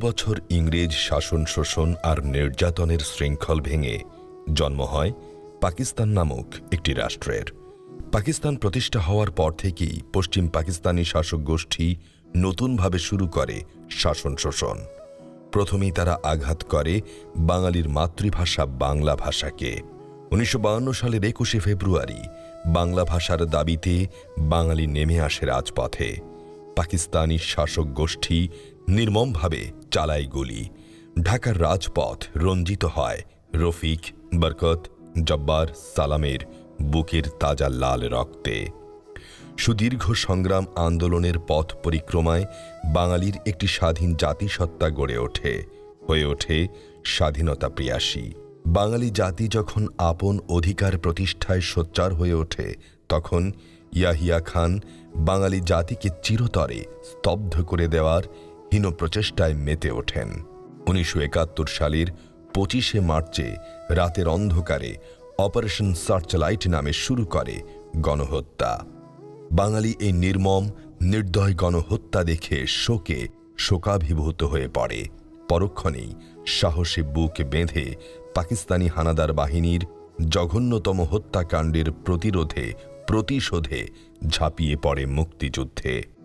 বছর ইংরেজ শাসন শোষণ আর নির্যাতনের শৃঙ্খল ভেঙে জন্ম হয় পাকিস্তান নামক একটি রাষ্ট্রের। পাকিস্তান প্রতিষ্ঠা হওয়ার পর থেকেই পশ্চিম পাকিস্তানি শাসক গোষ্ঠী নতুনভাবে শুরু করে শাসন শোষণ। প্রথমেই তারা আঘাত করে বাঙালির মাতৃভাষা বাংলা ভাষাকে। উনিশশো সালের একুশে ফেব্রুয়ারি বাংলা ভাষার দাবিতে বাঙালি নেমে আসে রাজপথে। পাকিস্তানি শাসক গোষ্ঠী নির্মমভাবে চালায় গুলি। ঢাকার রাজপথ রঞ্জিত হয়। রফিক, বরকত, জব্বার, সালামের বুকের তাজা লাল রক্তে। সুদীর্ঘ সংগ্রাম আন্দোলনের পথ পরিক্রমায় বাঙালির একটি স্বাধীন জাতিসত্তা গড়ে ওঠে। হয়ে ওঠে স্বাধীনতা প্রিয়াসী। বাঙালি জাতি যখন আপন অধিকার প্রতিষ্ঠায় সোচ্চার হয়ে ওঠে, তখন ইয়াহিয়া খান বাঙালি জাতিকে চিরতরে স্তব্ধ করে দেওয়ার হীন প্রচেষ্টায় মেতে ওঠেন। উনিশশো একাত্তর সালের পঁচিশে মার্চে রাতের অন্ধকারে অপারেশন সার্চলাইট নামে শুরু করে গণহত্যা। বাঙালি এই নির্মম, নির্দয় গণহত্যা দেখে শোকে শোকাভিভূত হয়ে পড়ে। পরক্ষণেই সাহসে বুক বেঁধে পাকিস্তানি হানাদার বাহিনীর জঘন্যতম হত্যাকাণ্ডের প্রতিরোধে, প্রতিশোধে ঝাঁপিয়ে পড়ে মুক্তিযুদ্ধে।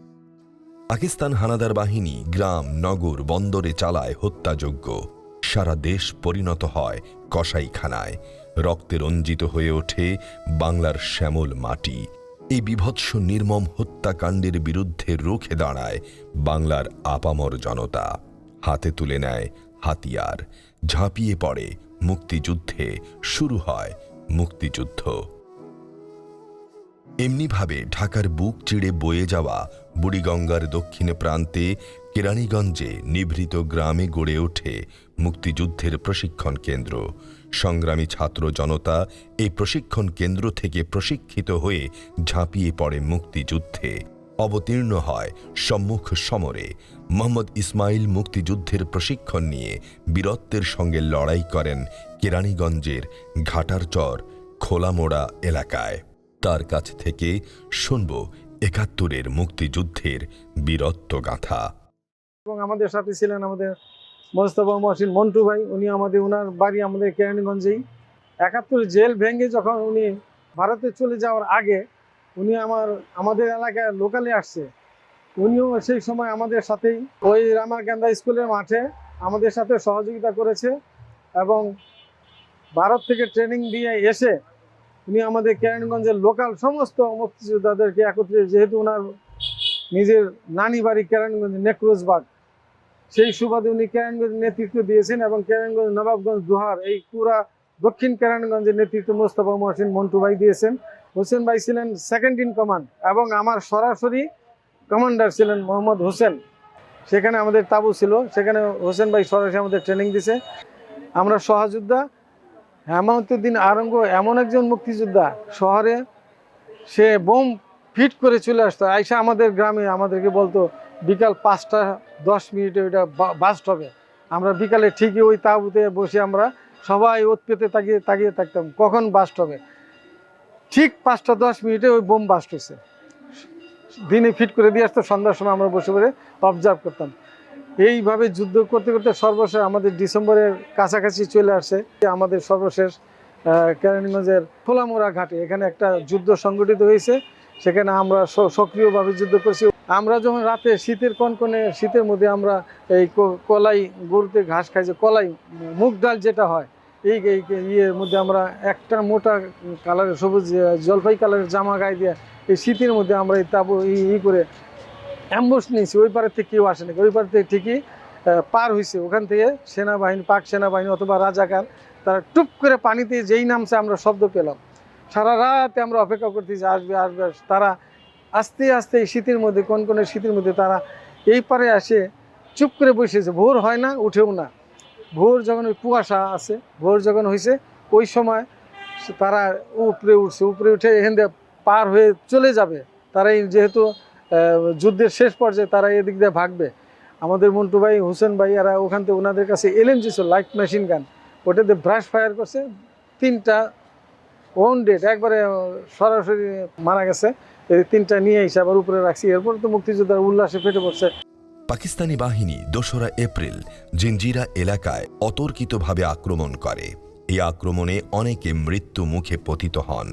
পাকিস্তান হানাদার বাহিনী গ্রাম, নগর, বন্দরে চালায় হত্যাযজ্ঞ। সারা দেশ পরিণত হয় কসাইখানায়। রক্তে রঞ্জিত হয়ে ওঠে বাংলার শ্যামল মাটি। এই বিভৎস নির্মম হত্যাকাণ্ডের বিরুদ্ধে রুখে দাঁড়ায় বাংলার আপামর জনতা। হাতে তুলে নেয় হাতিয়ার। ঝাঁপিয়ে পড়ে মুক্তিযুদ্ধে। শুরু হয় মুক্তিযুদ্ধ। এমনিভাবে ঢাকার বুক চিড়ে বয়ে যাওয়া বুড়িগঙ্গার দক্ষিণ প্রান্তে কেরানীগঞ্জে নিভৃত গ্রামে গড়ে ওঠে মুক্তিযুদ্ধের প্রশিক্ষণ কেন্দ্র। সংগ্রামী ছাত্র জনতা এই প্রশিক্ষণ কেন্দ্র থেকে প্রশিক্ষিত হয়ে ঝাঁপিয়ে পড়ে মুক্তিযুদ্ধে। অবতীর্ণ হয় সম্মুখ সমরে। মোহাম্মদ ইসমাইল মুক্তিযুদ্ধের প্রশিক্ষণ নিয়ে বীরত্বের সঙ্গে লড়াই করেন কেরানীগঞ্জের ঘাটারচর খোলামোড়া এলাকায়। তার কাছ থেকে শুনব একাত্তরের মুক্তিযুদ্ধের বীরত্ব গাথা। এবং আমাদের সাথে ছিলেন আমাদের মোস্তফা মহসিন মন্টু ভাই, উনি আমাদের ওনার বাড়ি আমাদের কেরানীগঞ্জেই। একাত্তর জেল ভেঙে যখন উনি ভারতে চলে যাওয়ার আগে উনি আমার, আমাদের এলাকায় লোকালে আসছে। উনিও সেই সময় আমাদের সাথেই ওই রামারকান্দা স্কুলের মাঠে আমাদের সাথে সহযোগিতা করেছে এবং ভারত থেকে ট্রেনিং দিয়ে এসে উনি আমাদের কেরানীগঞ্জের লোকাল সমস্ত মুক্তিযোদ্ধাদেরকে একত্রে যেহেতু ওনার নিজের নানি বাড়ি কেরানীগঞ্জ নেক্রোজবাগ, সেই সুবাদে উনি কেরানীগঞ্জ নেতৃত্ব দিয়েছেন এবং কেরানীগঞ্জ নবাবগঞ্জ দোহার, এই পুরা দক্ষিণ কেরানীগঞ্জের নেতৃত্ব মোস্তফা মহসিন মন্টু ভাই দিয়েছেন। হোসেন ভাই ছিলেন সেকেন্ড ইন কমান্ড এবং আমার সরাসরি কমান্ডার ছিলেন মোহাম্মদ হোসেন। সেখানে আমাদের তাবু ছিল, সেখানে হোসেন ভাই সরাসরি আমাদের ট্রেনিং দিছে। আমরা সহযোদ্ধা হেমায়তুদ্দিন আরঙ্গ এমন একজন মুক্তিযোদ্ধা শহরে, সে বোম ফিট করে চলে আসতো। আইসা আমাদের গ্রামে আমাদেরকে বলতো, বিকাল পাঁচটা দশ মিনিটে ওইটা বাস্ট হবে। আমরা বিকালে ঠিকই ওই তাঁবুতে বসে আমরা সবাই ওত পেতে তাকিয়ে তাকিয়ে থাকতাম, কখন বাস্ট হবে? ঠিক পাঁচটা দশ মিনিটে ওই বোম বাস্ট হয়েছে। দিনে ফিট করে দিয়ে আসতো, সন্ধ্যার সময় আমরা বসে বসে অবজার্ভ করতাম। এইভাবে যুদ্ধ করতে করতে সর্বশেষ আমাদের ডিসেম্বরের কাছাকাছি চলে আসে। আমাদের সর্বশেষ কেরানীগঞ্জের খোলামোড়া ঘাটে। এখানে একটা যুদ্ধ সংগঠিত হয়েছে। সেখানে আমরা সক্রিয়ভাবে যুদ্ধ করছি। আমরা যখন রাতে শীতের কনকনে, শীতের মধ্যে আমরা এই কলাই গরুতে ঘাস খাই যে কলাই, মুগ ডাল যেটা হয়, এই ইয়ের মধ্যে আমরা একটা মোটা কালারের সবুজ জলপাই কালারের জামা গায়ে দিয়ে এই শীতের মধ্যে আমরা এই ই ই করে অ্যাম্বুশ নিয়েছি, ওই পারের থেকে কেউ আসেনি, ওই পার থেকে ঠিকই পার হয়েছে ওখান থেকে সেনাবাহিনী, পাক সেনাবাহিনী অথবা রাজাকার, তারা টুপ করে পানিতে যেই নামছে আমরা শব্দ পেলাম। সারা রাতে আমরা অপেক্ষা করতেছি, আসবে আসবে। তারা আস্তে আস্তে এই শীতের মধ্যে, কোন কোন শীতের মধ্যে তারা এই পারে আসে, চুপ করে বসেছে ভোর হয় না, উঠেও না। ভোর যখন ওই কুয়াশা আছে, ভোর যখন হয়েছে ওই সময় তারা উপরে উঠছে, উপরে উঠে এখান দিয়ে পার হয়ে চলে যাবে। তারাই যেহেতু যুদ্ধের শেষ পর্যায়ে তারা এদিক দিয়ে ভাগবে। আমাদের মন্টু ভাই, হোসেন ভাই, এরা ওখান থেকে ওনাদের কাছে এলএমজি ছিল লাইট মেশিন গান। ওটাতে ব্রাশ ফায়ার করছে, তিনটা ওন ডেট একবারে সরাসরি মারা গেছে। এই তিনটা নিয়ে এসে আবার উপরে রাখছি, এরপর তো মুক্তিযোদ্ধার উল্লাসে ফেটে পড়ছে। পাকিস্তানি বাহিনী দোসরা এপ্রিল জিঞ্জিরা এলাকায় অতর্কিতভাবে আক্রমণ করে। এই আক্রমণে অনেকে মৃত্যু মুখে পতিত হন।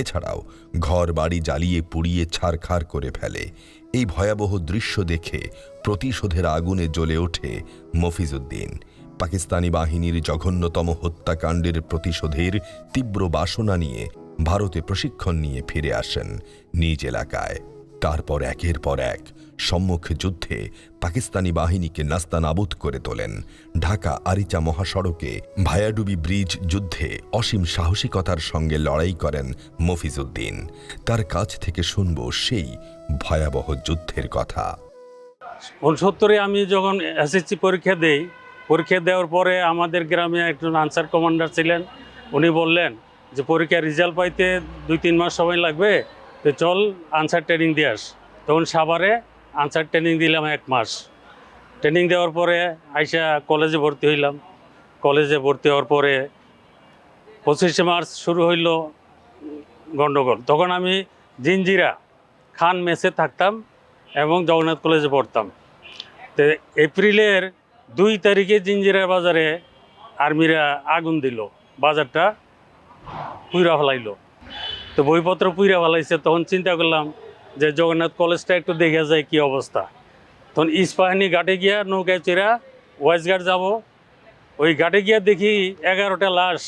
এছাড়াও ঘর বাড়ি জ্বালিয়ে পুড়িয়ে ছাড়খার করে ফেলে। এই ভয়াবহ দৃশ্য দেখে প্রতিশোধের আগুনে জ্বলে ওঠে মফিজুদ্দিন পাকিস্তানি বাহিনীর জঘন্যতম হত্যাকাণ্ডের প্রতিশোধের তীব্র বাসনা নিয়ে ভারতে প্রশিক্ষণ নিয়ে ফিরে আসেন নিজ এলাকায়। তারপর একের পর এক সম্মুখ যুদ্ধে পাকিস্তানি বাহিনীকে নাস্তানাবুদ করে তোলেন। ঢাকা আরিচা মহাসড়কে ভায়াডুবি ব্রিজ যুদ্ধে অসীম সাহসিকতার সঙ্গে লড়াই করেন মফিজউদ্দিন তার কাছ থেকে শুনব সেই ভয়াবহ যুদ্ধের কথা। উনসত্তরে আমি যখন এসএসসি পরীক্ষা দেই, পরীক্ষা দেওয়ার পরে আমাদের গ্রামে একজন আনসার কমান্ডার ছিলেন। উনি বললেন যে, পরীক্ষার রেজাল্ট পাইতে দুই তিন মাস সময় লাগবে তো চল আনসার ট্রেনিং দিয়ে আস। তখন সাভারে আনসার ট্রেনিং দিলাম এক মাস। ট্রেনিং দেওয়ার পরে আইসা কলেজে ভর্তি হইলাম। কলেজে ভর্তি হওয়ার পরে পঁচিশে মার্চ শুরু হইল গণ্ডগোল তখন আমি জিঞ্জিরা খান মেসে থাকতাম এবং জগন্নাথ কলেজে পড়তাম। তো এপ্রিলের দুই তারিখে জিঞ্জিরা বাজারে আর্মিরা আগুন দিল। বাজারটা পুইরা ফেলাইলো। তো বইপত্র পুইরা ফেলাইছে, তখন চিন্তা করলাম যে জগন্নাথ কলেজটা একটু দেখে যায় কি অবস্থা। তখন ইস্পাহানি ঘাটে গিয়া নৌকায় চেরা ওয়াইজঘাট যাব। ওই ঘাটে গিয়া দেখি এগারোটা লাশ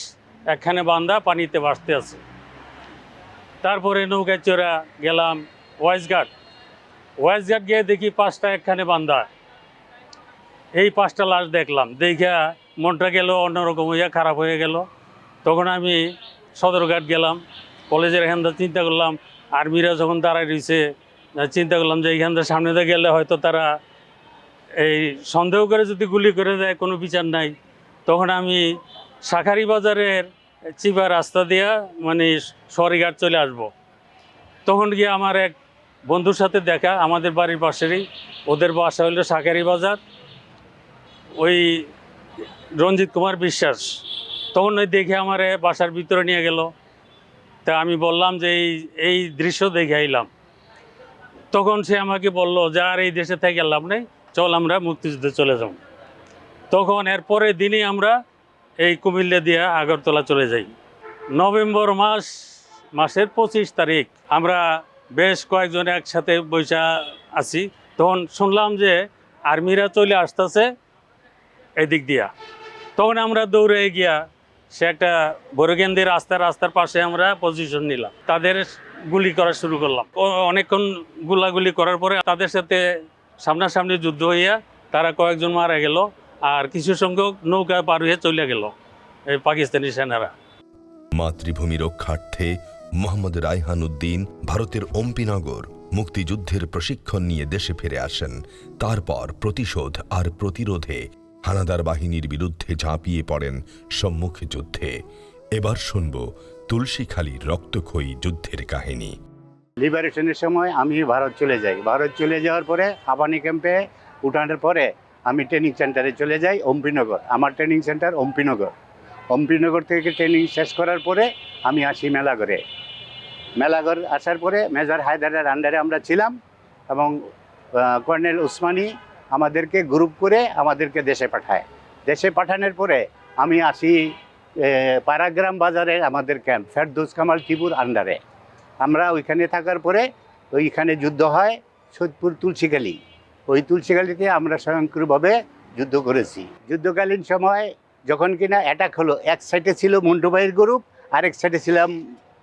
একখানে বান্ধা পানিতে ভাসতে আছে। তারপরে নৌকায় চড়া গেলাম ওয়াইজঘাট। ওয়াইজঘাট গিয়ে দেখি পাঁচটা একখানে বান্ধা এই পাঁচটা লাশ দেখলাম দেখা মনটা গেল অন্যরকম হইয়া খারাপ হয়ে গেল। তখন আমি সদরঘাট গেলাম। কলেজের এখানটা চিন্তা করলাম, আর্মিরা যখন দাঁড়ায় রয়েছে চিন্তা করলাম যে এইখান থেকে সামনে দিয়ে গেলে হয়তো তারা এই সন্দেহ করে যদি গুলি করে দেয়, কোনো বিচার নাই। তখন আমি শাখারি বাজারের চিপা রাস্তা দিয়া মানে সরিঘাট চলে আসব। তখন গিয়ে আমার এক বন্ধুর সাথে দেখা, আমাদের বাড়ির পাশেরই, ওদের বাসা হলো শাকারি বাজার ওই রঞ্জিত কুমার বিশ্বাস। তখন ওই দেখে আমার বাসার ভিতরে নিয়ে গেল। তা আমি বললাম যে এই এই দৃশ্য দেখে আইলাম। তখন সে আমাকে বলল, যে আর এই দেশে থেকে লাভ নেই, চল আমরা মুক্তিযুদ্ধে চলে যাব। তখন এর পরের দিনই আমরা এই কুমিল্লা দিয়ে আগরতলা চলে যাই। নভেম্বর মাস, মাসের পঁচিশ তারিখ, আমরা বেশ কয়েকজন একসাথে বৈশা আছি। তখন শুনলাম যে আর্মিরা চলে আসতেছে এদিক দিয়া। তখন আমরা দৌড়ে গিয়া সে একটা বড়কেন্দ্রের রাস্তার রাস্তার পাশে আমরা পজিশন নিলাম। তাদের গুলি করা শুরু করলাম। অনেকক্ষণ গুলাগুলি করার পরে তাদের সাথে সামনাসামনি যুদ্ধ হইয়া তারা কয়েকজন মারা গেল আর কিছু সংখ্যক নৌকা পার হয়ে চলে গেল এই পাকিস্তানি সেনারা। মাতৃভূমি রক্ষার্থে মোহাম্মদ রায়হান উদ্দিন ভারতের অম্পিনগর মুক্তিযুদ্ধের প্রশিক্ষণ নিয়ে দেশে ফিরে আসেন। তারপর প্রতিশোধ আর প্রতিরোধে হানাদার বাহিনীর বিরুদ্ধে ঝাঁপিয়ে পড়েন সম্মুখ যুদ্ধে। এবার শুনব তুলসীখালীর রক্তক্ষয়ী যুদ্ধের কাহিনী। লিবারেশনের সময় আমি ভারত চলে যাই। ভারত চলে যাওয়ার পরে আবানি ক্যাম্পে উঠানোর পরে আমি ট্রেনিং সেন্টারে চলে যাই, অম্পিনগর। আমার ট্রেনিং সেন্টার অম্পিনগর। অম্পিনগর থেকে ট্রেনিং শেষ করার পরে আমি আসি মেলাঘরে মেলাগড় আসার পরে মেজর হায়দারের আন্ডারে আমরা ছিলাম এবং কর্নেল উসমানী আমাদেরকে গ্রুপ করে আমাদেরকে দেশে পাঠায়। দেশে পাঠানোর পরে আমি আসি পারাগ্রাম বাজারে আমাদের ক্যাম্প ফেরদৌস কামাল টিপুর আন্ডারে আমরা ওইখানে থাকার পরে ওইখানে যুদ্ধ হয় সৈদপুর তুলসীখালী। ওই তুলসীখালীতে আমরা স্বয়ংক্রিয়ভাবে যুদ্ধ করেছি। যুদ্ধকালীন সময় যখন কিনা অ্যাটাক হলো, এক সাইডে ছিল মন্টু ভাইয়ের গ্রুপ আরেক সাইডে ছিলাম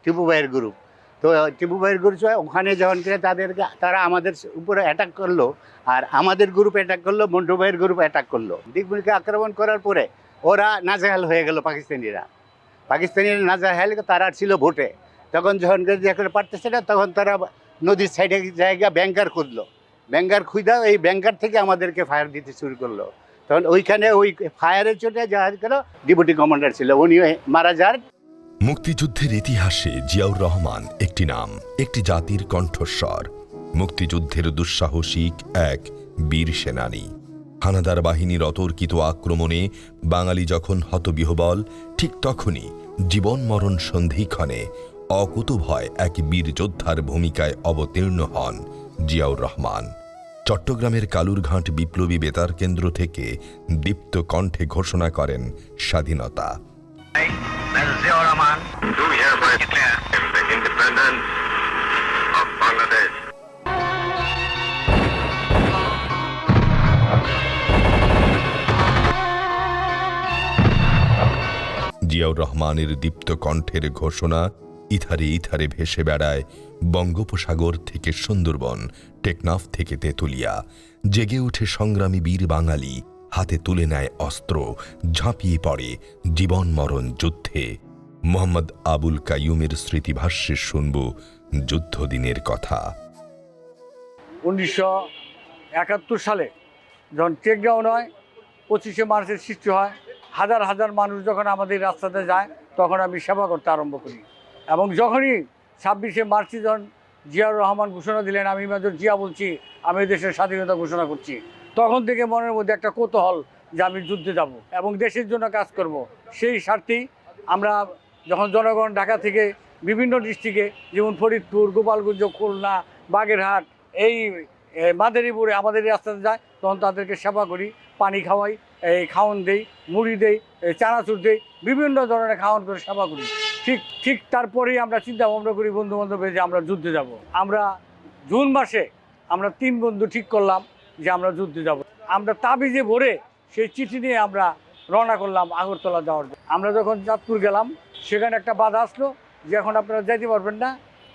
টিপু ভাইয়ের গ্রুপ তো টিপু ভাইয়ের গ্রুপ ওখানে যখন কিনা তাদেরকে, তারা আমাদের উপরে অ্যাটাক করল, আর আমাদের গ্রুপ অ্যাটাক করল, মন্টু ভাইয়ের গ্রুপ অ্যাটাক করল। দিকমুলকে আক্রমণ করার পরে ওরা নাজেহাল হয়ে গেল পাকিস্তানিরা। পাকিস্তানিরা নাজেহাল, তারা ছিল ভোটে। তখন যখন যখন পারতেছে না, তখন তারা নদীর সাইডে জায়গা ব্যাংকার খুঁজলো। ব্যাংকার খুঁজা, এই ব্যাংকার থেকে আমাদেরকে ফায়ার দিতে শুরু করল। তখন ওইখানে ওই ফায়ারের চোটে যা করো ডিপুটি কমান্ডার ছিল উনি মারা যান। মুক্তিযুদ্ধের ইতিহাসে জিয়াউর রহমান একটি নাম, একটি জাতির কণ্ঠস্বর। মুক্তিযুদ্ধের দুঃসাহসিক এক বীর সেনানী। হানাদার বাহিনীর অতর্কিত আক্রমণে বাঙালি যখন হতবিহবল, ঠিক তখনই জীবন মরণ সন্ধিক্ষণে অকুতভয় এক বীর যোদ্ধার ভূমিকায় অবতীর্ণ হন জিয়াউর রহমান। চট্টগ্রামের কালুরঘাট বিপ্লবী বেতার কেন্দ্র থেকে দীপ্ত কণ্ঠে ঘোষণা করেন স্বাধীনতা। Do hereby declare the independence of Bangladesh. Ziaur রহমানের দীপ্ত কণ্ঠের ঘোষণা ইথারে ইথারে ভেসে বেড়ায় বঙ্গোপসাগর থেকে সুন্দরবন টেকনাফ থেকে তেঁতুলিয়া। জেগে ওঠে সংগ্রামী বীর বাঙালি হাতে তুলে নেয় অস্ত্র ঝাঁপিয়ে পড়ে জীবন মরণ যুদ্ধে। মোহাম্মদ আবুল কাইয়ুমের স্মৃতিভাষ্যে শুনব যুদ্ধদিনের কথা। উনিশশো একাত্তর সালে যখন টেকডাউন হয়, পঁচিশে মার্চের সৃষ্টি হয়, হাজার হাজার মানুষ যখন আমাদের রাস্তাতে যায়, তখন আমি সেবা করতে আরম্ভ করি। এবং যখনই ছাব্বিশে মার্চে যখন জিয়াউর রহমান ঘোষণা দিলেন, আমি মেজর জিয়া বলছি, আমি দেশের স্বাধীনতা ঘোষণা করছি, তখন থেকে মনের মধ্যে একটা কৌতূহল যে আমি যুদ্ধে যাব এবং দেশের জন্য কাজ করব। সেই স্বার্থেই আমরা যখন জনগণ ঢাকা থেকে বিভিন্ন ডিস্ট্রিক্টে, যেমন ফরিদপুর, গোপালগঞ্জ, খুলনা, বাগেরহাট, এই মাদারীপুরে আমাদের রাস্তাতে যায়, তখন তাদেরকে সেবা করি, পানি খাওয়াই, এই খাওয়ান দেই, মুড়ি দেই চানাচুর দেই, বিভিন্ন ধরনের খাওয়ান করে সেবা করি। ঠিক ঠিক তারপরেই আমরা চিন্তা ভাবনা করি বন্ধু বান্ধব যে আমরা যুদ্ধে যাব। আমরা জুন মাসে আমরা তিন বন্ধু ঠিক করলাম যে আমরা যুদ্ধে যাব। আমরা তাবিজে ভরে সেই চিঠি নিয়ে আমরা রওনা করলাম আগরতলা যাওয়ার। আমরা যখন চাঁদপুর গেলাম, সেখানে একটা বাধা আসলো যে এখন আপনারা যাইতে পারবেন না।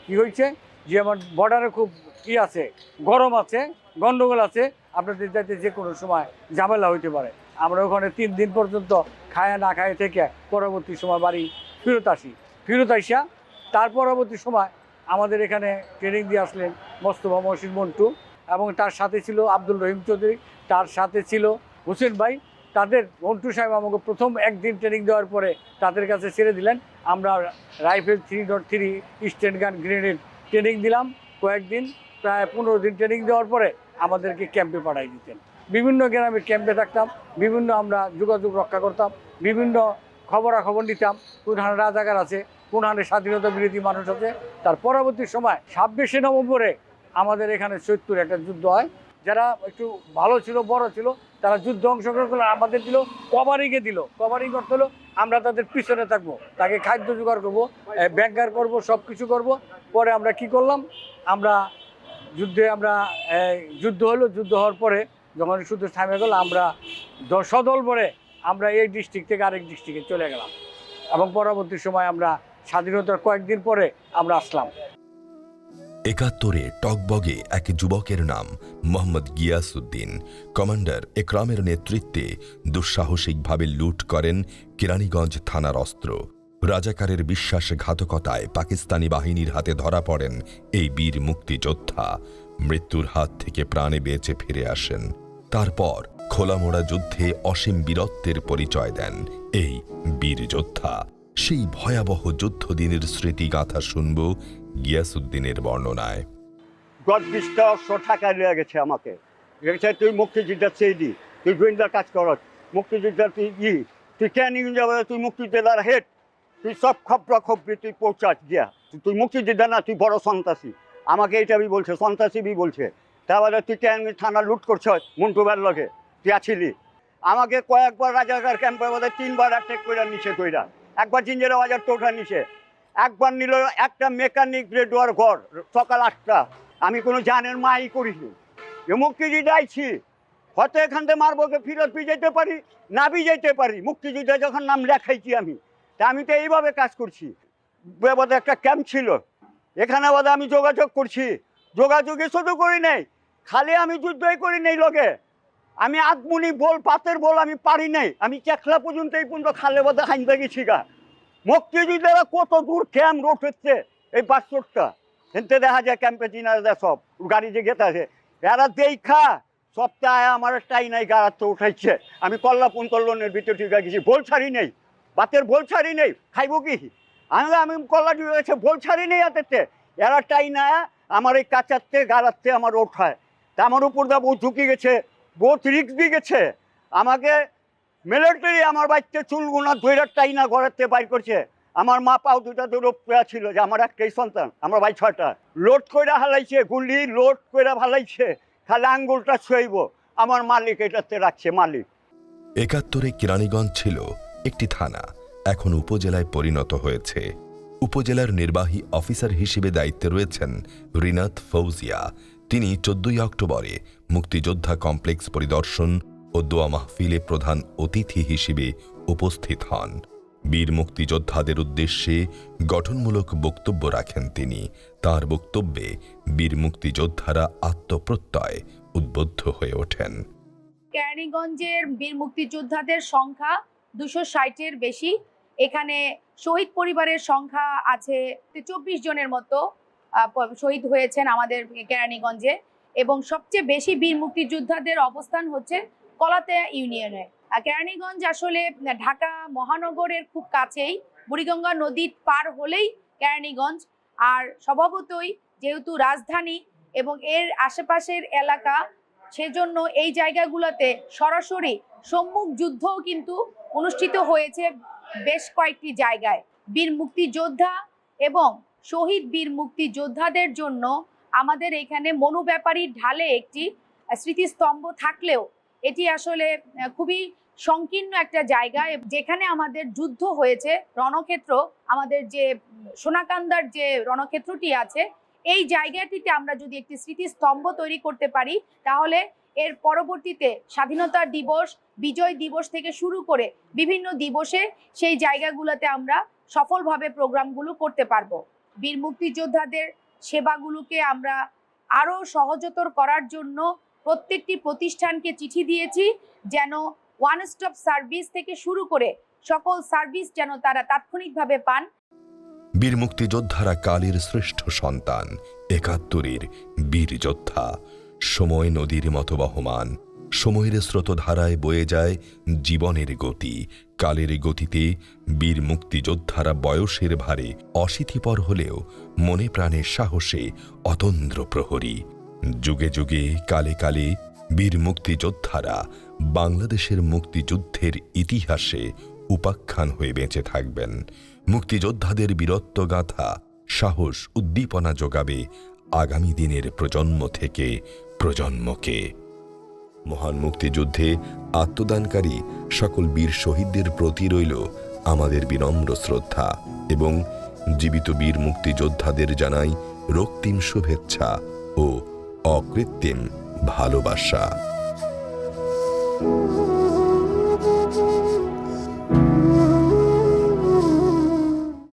কি হয়েছে? যে আমার বর্ডারে খুব ই আছে, গরম আছে, গন্ডগোল আছে, আপনাদের যাইতে যে কোনো সময় ঝামেলা হইতে পারে। আমরা ওখানে তিন দিন পর্যন্ত খায়া না খায় থেকে পরবর্তী সময় বাড়ি ফেরত আসি। ফেরত আইসা তার পরবর্তী সময় আমাদের এখানে ট্রেনিং দিয়ে আসলেন মোস্তফা মহসিন মন্টু এবং তার সাথে ছিল আব্দুল রহিম চৌধুরী, তার সাথে ছিল হোসেন ভাই তাদের, মন্টু সাহেব আমাকে প্রথম একদিন ট্রেনিং দেওয়ার পরে তাদের কাছে ছেড়ে দিলেন। আমরা rifle three dot three sten gun grenade training দিলাম কয়েকদিন, প্রায় পনেরো দিন ট্রেনিং দেওয়ার পরে আমাদেরকে ক্যাম্পে পাঠাই দিতেন। বিভিন্ন গ্রামে ক্যাম্পে থাকতাম, বিভিন্ন আমরা যোগাযোগ রক্ষা করতাম, বিভিন্ন খবরাখবর নিতাম, কোন কোনখানে রাজাকার আছে কোনখানে স্বাধীনতা বিরোধী মানুষ আছে। তার পরবর্তী সময় ছাব্বিশে নভেম্বরে আমাদের এখানে চৈত্তর একটা যুদ্ধ হয় যারা একটু ভালো ছিল, বড় ছিল, তারা যুদ্ধ অংশগ্রহণ করল, আমাদের দিল, কভারিংয়ে দিল। কভারিং করতে হলো আমরা তাদের পিছনে থাকব, তাকে খাদ্য জোগাড় করব ব্যাংকার করব সব কিছু করব। পরে আমরা কি করলাম? আমরা যুদ্ধে আমরা যুদ্ধ হলো, যুদ্ধ হওয়ার পরে যখন শুধু থামে গেল, আমরা সদল ভরে আমরা এই ডিস্ট্রিক্ট থেকে আরেক ডিস্ট্রিক্টে চলে গেলাম। এবং পরবর্তী সময় আমরা স্বাধীনতার কয়েকদিন পরে আমরা আসলাম। একাত্তরে টকবগে এক যুবকের নাম মোহাম্মদ গিয়াসউদ্দিন। কমান্ডার একরামের নেতৃত্বে দুঃসাহসিকভাবে লুট করেন কেরানীগঞ্জ থানার অস্ত্র। রাজাকারের বিশ্বাসঘাতকতায় পাকিস্তানি বাহিনীর হাতে ধরা পড়েন এই বীর মুক্তিযোদ্ধা। মৃত্যুর হাত থেকে প্রাণে বেঁচে ফিরে আসেন। তারপর খোলামোড়া যুদ্ধে অসীম বীরত্বের পরিচয় দেন এই বীর যোদ্ধা সেই ভয়াবহ যুদ্ধদিনের স্মৃতিগাথা শুনব গিয়াসউদ্দিনের বর্ণনায়। গদ বিশটা টাকা নিয়ে গেছে আমাকে। গেছে তুই মুক্তিযোদ্ধা চেয়ে তুই গোয়েন্দার কাজ করত মুক্তিযোদ্ধা তুই ই, তুই কেন যাবে? তুই মুক্তিযোদ্ধার হেড তুই সব খবরা খবরি তুই পৌঁছাস গিয়া। তুই- মুক্তিযোদ্ধা না, তুই বড় সন্ত্রাসী। আমাকে এটা বি বলছে, সন্ত্রাসী বি বলছে। তারপরে তুই কেন থানা লুট করছ মন্টুবার লগে? তুই আছিলি? আমাকে কয়েকবার রাজাকার ক্যাম্পের মধ্যে তিনবার অ্যাটেক করে নিচে কইরা। একবার জিঞ্জেরা বাজার ওঠা নিচে একবার নিল একটা মেকানিক রেডওয়ার ঘর সকাল আটটা। আমি কোনো জানের মাই করিনি। মুক্তিযুদ্ধে আইছি, হয়তো এখান থেকে মারবোকে ফিরত যেতে পারি, না যেতে পারি। মুক্তিযুদ্ধে যখন নাম লেখাইছি আমি, তা আমি তো এইভাবে কাজ করছি। বোধ একটা ক্যাম্প ছিল। এখানে বোধ আমি যোগাযোগ করছি। যোগাযোগে শুধু করি নাই, খালি আমি যুদ্ধই করি নাই লগে আমি আগমুনি বল, পাতের বল আমি পারি নাই। আমি চেখলা পর্যন্ত এই পর্যন্ত খালে বোধহয় হাইনতে গেছি গা। মুক্তিযুদ্ধেরা কত দূর ক্যাম্প রোড হচ্ছে এই বাস্তবটা হেনতে দেখা যায় ক্যাম্পে চিনারা সব, গাড়ি যে গেতে আছে এরা দেখা, সপ্তাহে আমার টাই নাই গাড়ার তো উঠাইছে। আমি কল্লাপুন কল্লনের ভিতর ঢুকে গেছি, বল ছাড়ি নেই, বাতের বল ছাড়ি নেই, খাইব কি? আমি আমি কল্লা ঢুকে গেছে, বল ছাড়ি নেই হাতেতে। এরা টাই না আমার এই কাচাতে গাড়াতে আমার ওঠায়। তা আমার উপর দা বউ ঝুঁকি গেছে বহুত রিক্স দিয়ে গেছে। আমাকে মিলিটারি আমার বাচ্চা চুলগুনা ধৈরার টাইনা ঘরেতে বাইর করছে। আমার মা পাও দুটা তো রোপ ছিল যে আমার একটাই সন্তান, আমার ভাই ছয়টা। লোড কইরা হালাইছে, গুলি লোড কইরা হালাইছে খালি আঙ্গুলটা ছুঁইব। আমার মালিক এটাতে রাখছে, মালিক। একাত্তরে কেরানীগঞ্জ ছিল একটি থানা, এখন উপজেলায় পরিণত হয়েছে। উপজেলার নির্বাহী অফিসার হিসেবে দায়িত্বে রয়েছেন রিনাত ফৌজিয়া। তিনি চোদ্দই অক্টোবরে মুক্তিযোদ্ধা কমপ্লেক্স পরিদর্শন ও দোয়া মাহফিলে প্রধান অতিথি হিসেবে উপস্থিত হন। বীর মুক্তিযোদ্ধাদের উদ্দেশ্যে গঠনমূলক বক্তব্য রাখেন তিনি। তার বক্তব্যে বীর মুক্তিযোদ্ধারা আত্মপ্রত্যয় উদ্বুদ্ধ হয়ে ওঠেন। কেরানীগঞ্জের বীর মুক্তিযোদ্ধাদের সংখ্যা দুশো ষাটের বেশি। এখানে শহীদ পরিবারের সংখ্যা আছে চব্বিশ জনের মতো শহীদ হয়েছেন আমাদের কেরানীগঞ্জে। এবং সবচেয়ে বেশি বীর মুক্তিযোদ্ধাদের অবস্থান হচ্ছে কলাতেয়া ইউনিয়নে কেরানীগঞ্জ আসলে ঢাকা মহানগরের খুব কাছেই। বুড়িগঙ্গা নদী পার হলেই কেরানীগঞ্জ। আর স্বভাবতই যেহেতু রাজধানী এবং এর আশেপাশের এলাকা, সেজন্য এই জায়গাগুলোতে সরাসরি সম্মুখ যুদ্ধও কিন্তু অনুষ্ঠিত হয়েছে বেশ কয়েকটি জায়গায়। বীর মুক্তিযোদ্ধা এবং শহীদ বীর মুক্তিযোদ্ধাদের জন্য আমাদের এখানে মনু ব্যাপারীর ঢালে একটি স্মৃতিস্তম্ভ থাকলেও এটি আসলে খুবই সংকীর্ণ একটা জায়গা। যেখানে আমাদের যুদ্ধ হয়েছে, রণক্ষেত্র, আমাদের যে সোনাকান্দার যে রণক্ষেত্রটি আছে, এই জায়গাটিতে আমরা যদি একটি স্মৃতিস্তম্ভ তৈরি করতে পারি, তাহলে এর পরবর্তীতে স্বাধীনতা দিবস, বিজয় দিবস থেকে শুরু করে বিভিন্ন দিবসে সেই জায়গাগুলোতে আমরা সফলভাবে প্রোগ্রামগুলো করতে পারব। বীর মুক্তিযোদ্ধাদের সেবাগুলোকে আমরা আরও সহজতর করার জন্য প্রত্যেকটি প্রতিষ্ঠানকে চিঠি দিয়েছি যেন ওয়ান স্টপ সার্ভিস থেকে শুরু করে সকল সার্ভিস যেন তারা তাৎক্ষণিকভাবে পান। বীর মুক্তিযোদ্ধারা কালের শ্রেষ্ঠ সন্তান, একাত্তরের বীর যোদ্ধা, সময় নদীর মতো বহমান, সময়ের স্রোতধারায় বয়ে যায় জীবনের গতি, কালের গতিতে বীর মুক্তিযোদ্ধারা বয়সের ভারে অশীতিপর হলেও মনে প্রাণে সাহসে অতন্দ্র প্রহরী। যুগে যুগে, কালে কালে বীর মুক্তিযোদ্ধারা বাংলাদেশের মুক্তিযুদ্ধের ইতিহাসে উপাখ্যান হয়ে বেঁচে থাকবেন। মুক্তিযোদ্ধাদের বীরত্বগাথা সাহস উদ্দীপনা যোগাবে আগামী দিনের প্রজন্ম থেকে প্রজন্মকে। মহান মুক্তিযুদ্ধে আত্মদানকারী সকল বীর শহীদদের প্রতি রইল আমাদের বিনম্র শ্রদ্ধা এবং জীবিত বীর মুক্তিযোদ্ধাদের জানাই রক্তিম শুভেচ্ছা ও অকৃত্রিম ভালোবাসা।